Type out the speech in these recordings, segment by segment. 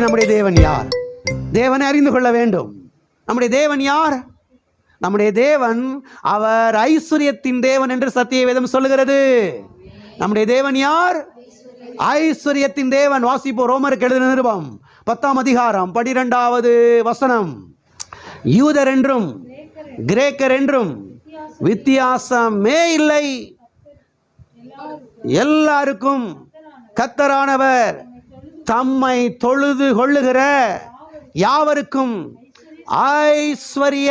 நம்முடைய தேவன் யார்? தேவனை அறிந்து கொள்ள வேண்டும். நம்முடைய தேவன் யார்? நம்முடைய தேவன் அவர் ஐஸ்வர்யத்தின் தேவன் என்று சத்திய வேதம் சொல்லுகிறது. நம்முடைய தேவன் யார்? ஐஸ்வர்யத்தின் தேவன். வாசிப்போ ரோமருக்கு எழுதின நிருபம். பத்தாம் அதிகாரம் பனிரெண்டாவது வசனம். யூதர் என்றும் கிரேக்கர் என்றும் வித்தியாசமே இல்லை. எல்லாருக்கும் கத்தரானவர் தம்மை தொழுது கொள்ளுகிற யாவருக்கும் ஐஸ்வரிய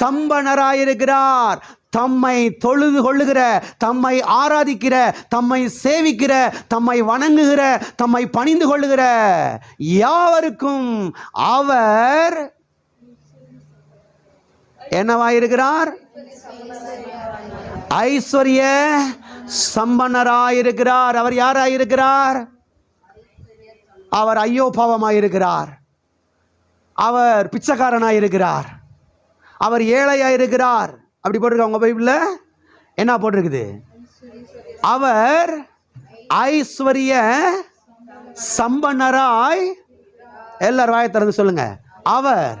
சம்பனராயிருக்கிறார். தம்மை தொழுது கொள்ளுகிற தம்மை ஆராதிக்கிற தம்மை சேவிக்கிற தம்மை வணங்குகிற தம்மை பணிந்து கொள்ளுகிற யாவருக்கும் அவர் என்னவாயிருக்கிறார்? ஐஸ்வர்ய சம்பனராயிருக்கிறார். அவர் யாராயிருக்கிறார்? அவர் ஐயோ பாவமாயிருக்கிறார் அவர் பிச்சைக்காரனாயிருக்கிறார். அவர் ஏழையாயிருக்கிறார். அப்படி போட்டிருக்க உங்க பைபிளில்? என்ன போட்டிருக்குது? அவர் ஐஸ்வர்ய சம்பனராய் எல்லாரும் வாயை திறந்து சொல்லுங்க. அவர்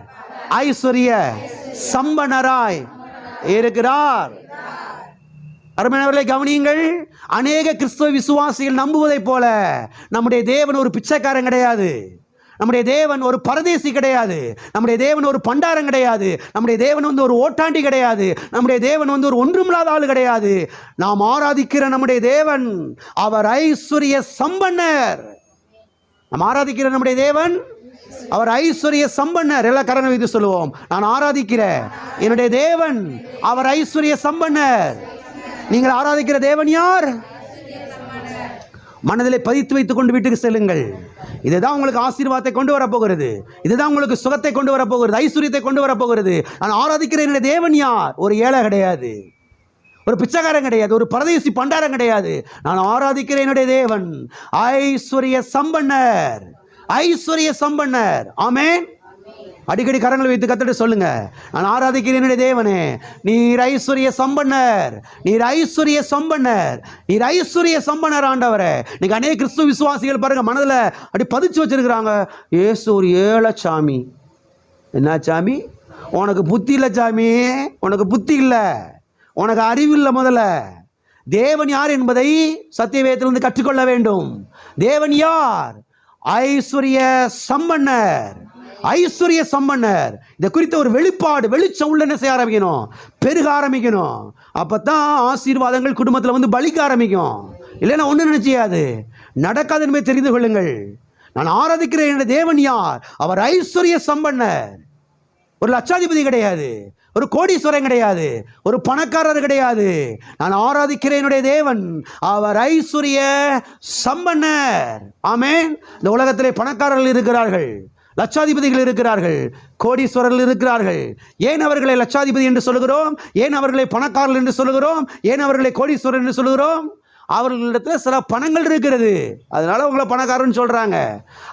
ஐஸ்வர்ய சம்பனராய் இருக்கிறார். அருமையானவர்களை கவனியுங்கள். அநேக கிறிஸ்துவ விசுவாசிகள் நம்புவதைப் போல நம்முடைய தேவன் ஒரு பிச்சைக்காரன் கிடையாது. நம்முடைய தேவன் ஒரு பரதேசி கிடையாது. நம்முடைய தேவன் ஒரு பண்டாரம் கிடையாது. நம்முடைய தேவன் வந்து ஒரு ஓட்டாண்டி கிடையாது. நம்முடைய தேவன் வந்து ஒரு ஒன்றுமில்லாத ஆள் கிடையாது. நாம் ஆராதிக்கிற நம்முடைய தேவன் அவர் ஐஸ்வர்ய சம்பன்னர். நாம் ஆராதிக்கிற நம்முடைய தேவன் அவர் ஐஸ்வர்ய சம்பன்னர். எல்லா கரணம் வைத்து சொல்லுவோம். நான் ஆராதிக்கிற என்னுடைய தேவன் அவர் ஐஸ்வர்ய சம்பன்னர். நீங்கள் ஆராதிக்கிற தேவன் யார்? மனதிலே பதித்து வைத்துக் கொண்டு வீட்டுக்கு செல்லுங்கள். இதுதான் உங்களுக்கு ஆசீர்வாதத்தை கொண்டு வரப்போகிறது. இதுதான் உங்களுக்கு சுகத்தை கொண்டு வரப்போகிறது. ஐஸ்வர்யத்தை கொண்டு வரப்போகிறது. நான் ஆராதிக்கிற என்னுடைய தேவன் யார்? ஒரு ஏழை கிடையாது. ஒரு பிச்சைக்காரன் கிடையாது. ஒரு பரதேசி பண்டாரம் கிடையாது. நான் ஆராதிக்கிற என்னுடைய தேவன். ஐஸ்வர்ய சம்பன்னர். ஐஸ்வர்ய சம்பன்னர். ஆமேன். அடிக்கடி கரங்களை வைத்து கத்துட்டு சொல்லுங்க. நான் ஆராதிக்கிறேன் என்னுடைய தேவனே. நீர் ஐஸ்வர்ய சம்பன்னர். நீர் ஐஸ்வர்ய சம்பன்னர். நீர் ஐஸ்வர்ய சம்பன்னர் ஆண்டவரே. நீங்க அநேக கிறிஸ்துவ விசுவாசிகள் பாருங்க மனதில் அப்படி பதிச்சு வச்சிருக்கிறாங்க. ஏசு ஒரு ஏழை சாமி. என்ன சாமி? உனக்கு புத்தி இல்லை சாமி. உனக்கு புத்தி இல்லை. உனக்கு அறிவு இல்லை முதல்ல. தேவன் யார் என்பதை சத்தியவேதத்திலிருந்து கற்றுக்கொள்ள வேண்டும். தேவன் யார்? ஐஸ்வர்ய சம்பன்னர். ஐஸ்வர்ய சம்பன்னர். இதை குறித்த ஒரு வெளிப்பாடு வெளிச்சம் உள்ள என்ன செய்ய ஆரம்பிக்கணும்? பெருக ஆரம்பிக்கணும். அப்பதான் ஆசீர்வாதங்கள் குடும்பத்தில் வந்து பலிக்க ஆரம்பிக்கும். இல்லைன்னா ஒன்றும் நினைச்சியாது நடக்காது என்பதை தெரிந்து கொள்ளுங்கள். நான் ஆராதிக்கிற என்னுடைய தேவன் யார்? அவர் ஐஸ்வர்ய சம்பன்னர். ஒரு லட்சாதிபதி கிடையாது. ஒரு கோடீஸ்வரன் கிடையாது. ஒரு பணக்காரர் கிடையாது. நான் ஆராதிக்கிறேன் என்னுடைய தேவன். அவர் ஐஸ்வர்ய சம்பன்னர். ஆமே இந்த உலகத்திலே பணக்காரர்கள் இருக்கிறார்கள். லட்சாதிபதிகள் இருக்கிறார்கள் கோடீஸ்வரர்கள் இருக்கிறார்கள். ஏன் அவர்களை லட்சாதிபதி என்று சொல்லுகிறோம்? ஏன் அவர்களை பணக்காரர்கள் என்று சொல்லுகிறோம்? ஏன் அவர்களை கோடீஸ்வரர் என்று சொல்லுகிறோம்? அவர்களிடத்தில் சில பணங்கள் இருக்கிறது. அதனால அவங்கள பணக்காரன்னு சொல்கிறாங்க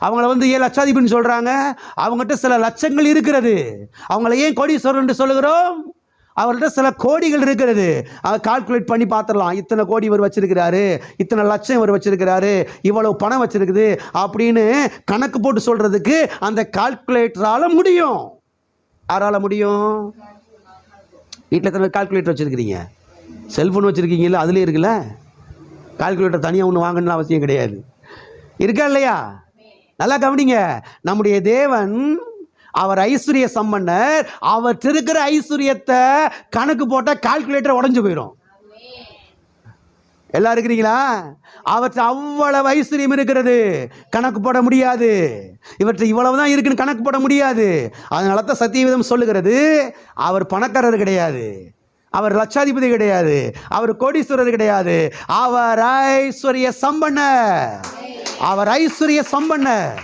அவங்கள வந்து ஏன் லட்சாதிபதினு சொல்கிறாங்க அவங்ககிட்ட சில லட்சங்கள் இருக்கிறது. அவங்கள ஏன் கோடீஸ்வரர் என்று சொல்லுகிறோம்? அவர்கிட்ட சில கோடிகள் இருக்கிறது. அதை கால்குலேட் பண்ணி பார்த்துடலாம். இத்தனை கோடி இவர் வச்சிருக்கிறாரு. இத்தனை லட்சம் இவர் வச்சிருக்கிறாரு. இவ்வளவு பணம் வச்சிருக்குது அப்படின்னு கணக்கு போட்டு சொல்றதுக்கு அந்த கால்குலேட்டரால முடியும். யாரால முடியும்? வீட்டில் எத்தனை கால்குலேட்டர் வச்சிருக்கிறீங்க? செல்ஃபோன் வச்சிருக்கீங்கல்ல அதுலேயே இருக்குல்ல? கால்குலேட்டர் தனியாக ஒன்று வாங்கணும்னு அவசியம் கிடையாது. இருக்கா இல்லையா? நல்லா கவனிங்க. நம்முடைய தேவன் அவர் ஐஸ்வர்ய சம்பன்னர். அவர் இருக்கிற ஐஸ்வர்யத்தை கணக்கு போட்டால் கால்குலேட்டர் உடஞ்சு போயிடும் எல்லாம் இருக்கிறீங்களா? அவற்றை அவ்வளவு ஐஸ்வர்யம் இருக்கிறது. கணக்கு போட முடியாது. இவற்றை இவ்வளவு தான் இருக்குன்னு கணக்கு போட முடியாது. அதனால தான் சத்தியவிதம் சொல்லுகிறது அவர் பணக்காரர் கிடையாது. அவர் லட்சாதிபதி கிடையாது. அவர் கோடீஸ்வரர் கிடையாது. அவர் ஐஸ்வர்ய சம்பன்னர். அவர் ஐஸ்வர்ய சம்பன்னர்.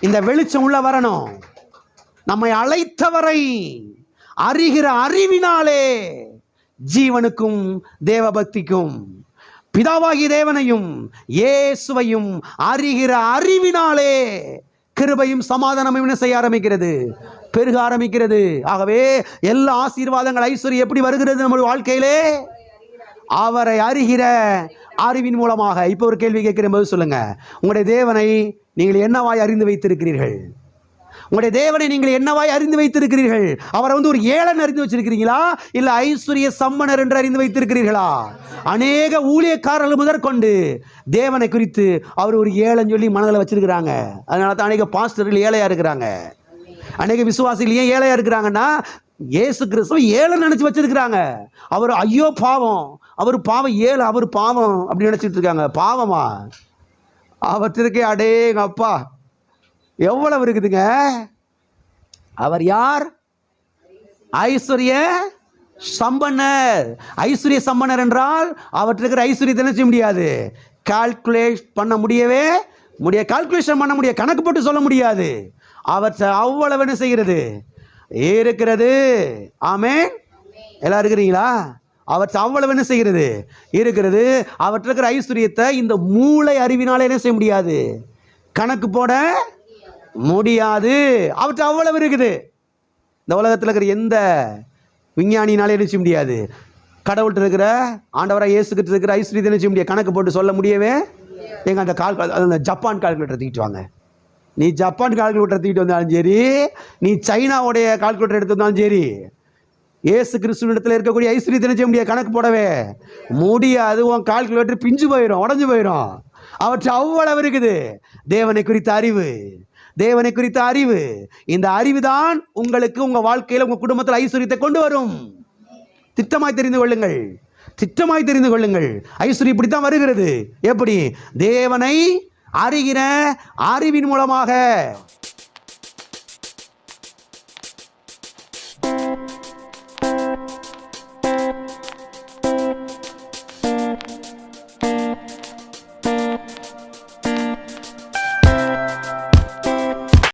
இந்த வெளிச்சம் உள்ள வரணும். நம்மை அழைத்தவரை அறிகிற அறிவினாலே ஜீவனுக்கும் தேவபக்திக்கும் பிதாவாகி தேவனையும் இயேசுவையும் அறிகிற அறிவினாலே கிருபையும் சமாதானமும் என்ன செய்ய ஆரம்பிக்கிறது? பெருக ஆரம்பிக்கிறது. ஆகவே எல்லா ஆசீர்வாதங்கள் ஐஸ்வர்யம் எப்படி வருகிறது நம்முடைய வாழ்க்கையிலே? அவரை அறிகிற அறிவின் மூலமாக. இப்போ ஒரு கேள்வி கேட்கிற போது சொல்லுங்க. உங்களுடைய தேவனை நீங்கள் என்னவாய் அறிந்து வைத்திருக்கிறீர்கள்? உங்களுடைய தேவனை நீங்கள் என்னவாய் அறிந்து வைத்திருக்கிறீர்கள்? அவரை வந்து ஒரு ஏழன் அறிந்து வச்சிருக்கிறீங்களா? இல்லை ஐஸ்வர்ய சம்மனர் என்று அறிந்து வைத்திருக்கிறீர்களா? அநேக ஊழியக்காரர்கள் முதற்கொண்டு தேவனை குறித்து அவர் ஒரு ஏழன் சொல்லி மனதில் வச்சிருக்கிறாங்க. அதனால தான் அநேக பாஸ்டர்கள் ஏழையாக இருக்கிறாங்க. அநேக விசுவாசிகள் ஏன் ஏழையாக இருக்கிறாங்கன்னா ஏசு கிறிஸ்துவ ஏழை நினச்சி வச்சிருக்கிறாங்க. அவர் ஐயோ பாவம் அவர் பாவம் ஏழு அவர் பாவம் அப்படின்னு நினைச்சிட்டு இருக்காங்க. பாவமா? அவற்றிற்கே அடேங்க அப்பா எவ்வளவு இருக்குதுங்க? அவர் யார்? ஐஸ்வர்ய சம்பன்னர். ஐஸ்வர்ய சம்பன்னர் என்றால் அவற்றுக்கு இருக்கிற ஐஸ்வர்யத்தை என்ன செய்ய முடியாது? கால்குலேட் பண்ண முடியவே முடிய கால்குலேஷன் பண்ண முடியாது கணக்கு போட்டு சொல்ல முடியாது. அவற்றை அவ்வளவு என்ன செய்கிறது? இருக்கிறது. ஆமே எல்லாம் இருக்கிறீங்களா? அவற்றை அவ்வளவு என்ன செய்கிறது? இருக்கிறது. அவற்றிருக்கிற ஐஸ்வர்யத்தை இந்த மூளை அறிவினாலே என்ன செய்ய முடியாது? கணக்கு போட முடியாது. அவற்றை அவ்வளவு இருக்குது. இந்த உலகத்தில் இருக்கிற எந்த விஞ்ஞானினாலே என்ன செய்ய முடியாது. கடவுள்கிட்ட இருக்கிற ஆண்டவராக இயேசுக்கிட்ட இருக்கிற ஐஸ்வர்யத்தை என்ன செய்ய முடியாது. கணக்கு போட்டு சொல்ல முடியவே எங்கள் அந்த கால் அந்த ஜப்பான் கால்குலேட்டர் தூக்கிட்டு வாங்க. நீ ஜப்பான் கால்குலேட்டர் தூக்கிட்டு வந்தாலும் சரி நீ சைனாவுடைய கால்குலேட்டர் எடுத்து வந்தாலும் சரி ஏசு கிறிஸ்துவனிடத்தில் இருக்கக்கூடிய ஐஸ்வர்யத்தை என்ன செய்ய முடியாது. கணக்கு போடவே முடியாது. உன் கால்குலேட்டர் பிஞ்சு போயிடும் உடஞ்சு போயிடும் அவற்றை அவ்வளவு இருக்குது. தேவனை குறித்த அறிவு. தேவனை குறித்த அறிவு. இந்த அறிவு தான் உங்களுக்கு உங்கள் வாழ்க்கையில் உங்கள் குடும்பத்தில் ஐஸ்வர்யத்தை கொண்டு வரும். திட்டமாய் தெரிந்து கொள்ளுங்கள். திட்டமாய் தெரிந்து கொள்ளுங்கள். ஐஸ்வர்யம் இப்படித்தான் வருகிறது. எப்படி? தேவனை அறிகிற அறிவின் மூலமாக.